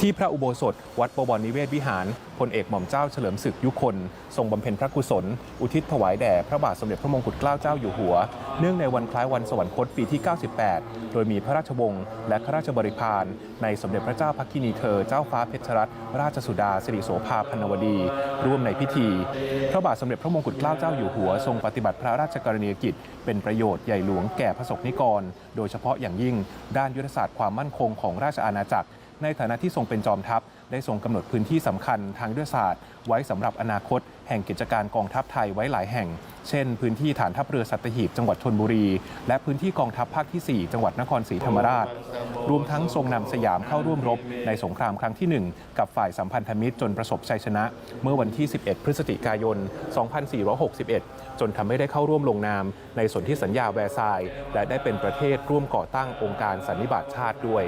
ที่พระอุโบสถ วัดบวรนิเวศวิหารพลเอกหม่อมเจ้าเฉลิมศึกยุคน ทรงบำเพ็ญพระกุศล อุทิศถวายแด่พระบาทสมเด็จพระมงกุฎเกล้าเจ้าอยู่หัว เนื่องในวันคล้ายวันสวรรคตปีที่ 98 โดยมีพระราชวงศ์และข้าราชบริพารในสมเด็จพระเจ้าพักกินีเธอเจ้าฟ้าเพชรรัตนราชสุดาสิริโสภาพันวดี ร่วมในพิธี พระบาทสมเด็จพระมงกุฎเกล้าเจ้าอยู่หัว ทรงปฏิบัติพระราชกรณียกิจ เป็นประโยชน์ใหญ่หลวงแก่พระสงฆ์นิกร โดยเฉพาะอย่างยิ่งด้านยุทธศาสตร์ความมั่นคงของราชอาณาจักร ในฐานะที่ทรงเป็นจอมทัพ ได้ทรงกำหนดพื้นที่สำคัญทางยุทธศาสตร์ ไว้สำหรับอนาคต แห่งกิจการกองทัพไทยไว้หลายแห่ง เช่น พื้นที่ฐานทัพเรือสัตหีบจังหวัดชนบุรี และพื้นที่กองทัพภาคที่ 4 จังหวัดนครศรีธรรมราช รวมทั้งทรงนำสยามเข้าร่วมรบ ในสงครามครั้งที่ 1 กับฝ่ายสัมพันธมิตรจนประสบชัยชนะ เมื่อวันที่ 11 พฤศจิกายน 2461 จนทำให้ได้เข้าร่วมลงนาม ในสนธิสัญญาแวร์ซายน์และได้เป็นประเทศร่วมก่อตั้งองค์การสันนิบาตชาติด้วย